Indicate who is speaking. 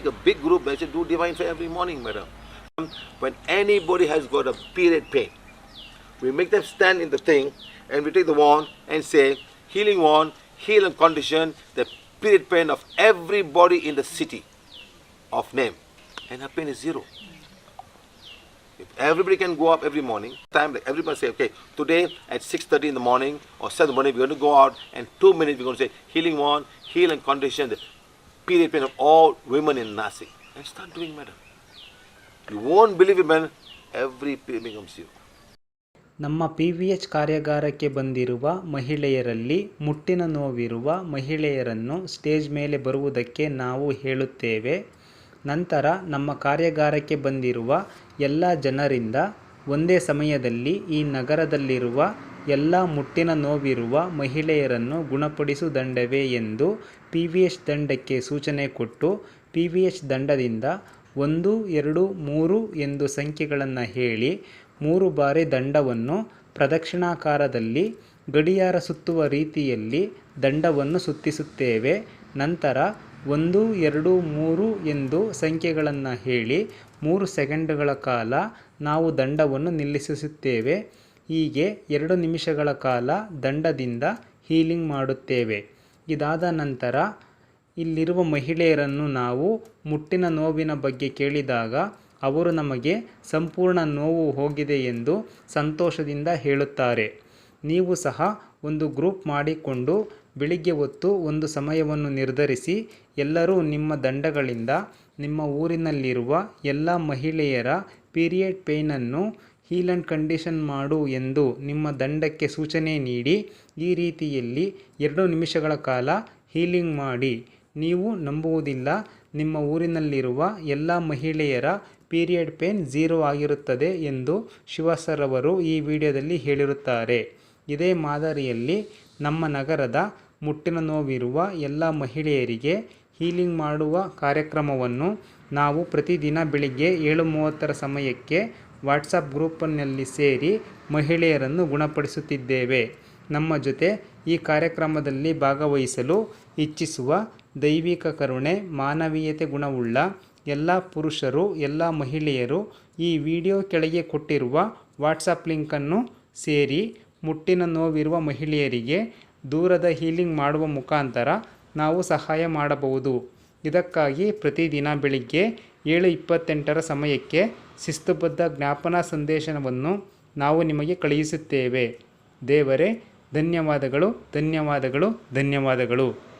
Speaker 1: group, they say do divine prayer every morning, madam. Um, when anybody has got a period pain, we make them stand in the thing and we take the wand and say, healing wand, heal and condition the period pain of everybody in the city of name. And her pain is zero. If everybody can go up every morning, time like everybody say, okay, today at 6.30 in the morning or 7 in the morning, we're going to go out and two minutes we're going to say, healing wand, heal and condition the period pain all women in Nasik. And start doing, madam. You won't believe it, man. Every pain becomes you.
Speaker 2: ನಮ್ಮ P V H ಕಾರ್ಯಾಗಾರಕ್ಕೆ ಬಂದಿರುವ ಮಹಿಳೆಯರಲ್ಲಿ ಮುಟ್ಟಿನ ನೋವಿರುವ ಮಹಿಳೆಯರನ್ನು stage ಮೇಲೆ ಬರುವುದಕ್ಕೆ ನಾವು ಹೇಳುತ್ತೇವೆ ನಂತರ ನಮ್ಮ ಕಾರ್ಯಾಗಾರಕ್ಕೆ ಬಂದಿರುವ ಎಲ್ಲ ಜನರಿಂದ ಒಂದೇ ಸಮಯದಲ್ಲಿ ಈ ನಗರದಲ್ಲಿರುವ ಎಲ್ಲ ಮುಟ್ಟಿನ ನೋವಿರುವ ಮಹಿಳೆಯರನ್ನು ಗುಣಪಡಿಸು ದಂಡವೇ ಎಂದು ಪಿ ವಿ ಎಚ್ ದಂಡಕ್ಕೆ ಸೂಚನೆ ಕೊಟ್ಟು ಪಿ ವಿ ಎಚ್ ದಂಡದಿಂದ ಒಂದು, ಎರಡು, ಮೂರು ಎಂದು ಸಂಖ್ಯೆಗಳನ್ನು ಹೇಳಿ ಮೂರು ಬಾರಿ ದಂಡವನ್ನು ಪ್ರದಕ್ಷಿಣಾಕಾರದಲ್ಲಿ ಗಡಿಯಾರ ಸುತ್ತುವ ರೀತಿಯಲ್ಲಿ ದಂಡವನ್ನು ಸುತ್ತಿಸುತ್ತೇವೆ. ನಂತರ ಒಂದು, ಎರಡು, ಮೂರು ಎಂದು ಸಂಖ್ಯೆಗಳನ್ನು ಹೇಳಿ ಮೂರು ಸೆಕೆಂಡುಗಳ ಕಾಲ ನಾವು ದಂಡವನ್ನು ನಿಲ್ಲಿಸುತ್ತೇವೆ. ಹೀಗೆ ಎರಡು ನಿಮಿಷಗಳ ಕಾಲ ದಂಡದಿಂದ ಹೀಲಿಂಗ್ ಮಾಡುತ್ತೇವೆ. ಇದಾದ ನಂತರ ಇಲ್ಲಿರುವ ಮಹಿಳೆಯರನ್ನು ನಾವು ಮುಟ್ಟಿನ ನೋವಿನ ಬಗ್ಗೆ ಕೇಳಿದಾಗ ಅವರು ನಮಗೆ ಸಂಪೂರ್ಣ ನೋವು ಹೋಗಿದೆ ಎಂದು ಸಂತೋಷದಿಂದ ಹೇಳುತ್ತಾರೆ. ನೀವು ಸಹ ಒಂದು ಗ್ರೂಪ್ ಮಾಡಿಕೊಂಡು ಬೆಳಿಗ್ಗೆ ಹೊತ್ತು ಒಂದು ಸಮಯವನ್ನು ನಿರ್ಧರಿಸಿ ಎಲ್ಲರೂ ನಿಮ್ಮ ದಂಡಗಳಿಂದ ನಿಮ್ಮ ಊರಿನಲ್ಲಿರುವ ಎಲ್ಲ ಮಹಿಳೆಯರ ಪೀರಿಯಡ್ ಪೇಯ್ನನ್ನು ಹೀಲ್ ಆ್ಯಂಡ್ ಕಂಡೀಷನ್ ಮಾಡು ಎಂದು ನಿಮ್ಮ ದಂಡಕ್ಕೆ ಸೂಚನೆ ನೀಡಿ, ಈ ರೀತಿಯಲ್ಲಿ ಎರಡು ನಿಮಿಷಗಳ ಕಾಲ ಹೀಲಿಂಗ್ ಮಾಡಿ. ನೀವು ನಂಬುವುದಿಲ್ಲ, ನಿಮ್ಮ ಊರಿನಲ್ಲಿರುವ ಎಲ್ಲ ಮಹಿಳೆಯರ ಪೀರಿಯಡ್ ಪೇನ್ ಝೀರೋ ಆಗಿರುತ್ತದೆ ಎಂದು ಶಿವ ಸರ್ ಅವರು ಈ ವಿಡಿಯೋದಲ್ಲಿ ಹೇಳಿರುತ್ತಾರೆ. ಇದೇ ಮಾದರಿಯಲ್ಲಿ ನಮ್ಮ ನಗರದ ಮುಟ್ಟಿನ ನೋವಿರುವ ಎಲ್ಲ ಮಹಿಳೆಯರಿಗೆ ಹೀಲಿಂಗ್ ಮಾಡುವ ಕಾರ್ಯಕ್ರಮವನ್ನು ನಾವು ಪ್ರತಿದಿನ ಬೆಳಿಗ್ಗೆ ಏಳು ಮೂವತ್ತರ ಸಮಯಕ್ಕೆ ವಾಟ್ಸಪ್ ಗ್ರೂಪ್ನಲ್ಲಿ ಸೇರಿ ಮಹಿಳೆಯರನ್ನು ಗುಣಪಡಿಸುತ್ತಿದ್ದೇವೆ. ನಮ್ಮ ಜೊತೆ ಈ ಕಾರ್ಯಕ್ರಮದಲ್ಲಿ ಭಾಗವಹಿಸಲು ಇಚ್ಛಿಸುವ ದೈವಿಕ ಕರುಣೆ, ಮಾನವೀಯತೆ ಗುಣವುಳ್ಳ ಎಲ್ಲ ಪುರುಷರು, ಎಲ್ಲ ಮಹಿಳೆಯರು ಈ ವಿಡಿಯೋ ಕೆಳಗೆ ಕೊಟ್ಟಿರುವ ವಾಟ್ಸಪ್ ಲಿಂಕನ್ನು ಸೇರಿ ಮುಟ್ಟಿನ ನೋವಿರುವ ಮಹಿಳೆಯರಿಗೆ ದೂರದ ಹೀಲಿಂಗ್ ಮಾಡುವ ಮುಖಾಂತರ ನಾವು ಸಹಾಯ ಮಾಡಬಹುದು. ಇದಕ್ಕಾಗಿ ಪ್ರತಿದಿನ ಬೆಳಿಗ್ಗೆ ಏಳು ಇಪ್ಪತ್ತೆಂಟರ ಸಮಯಕ್ಕೆ ಶಿಸ್ತುಬದ್ಧ ಜ್ಞಾಪನಾ ಸಂದೇಶವನ್ನು ನಾವು ನಿಮಗೆ ಕಳುಹಿಸುತ್ತೇವೆ. ದೇವರೇ ಧನ್ಯವಾದಗಳು ಧನ್ಯವಾದಗಳು ಧನ್ಯವಾದಗಳು.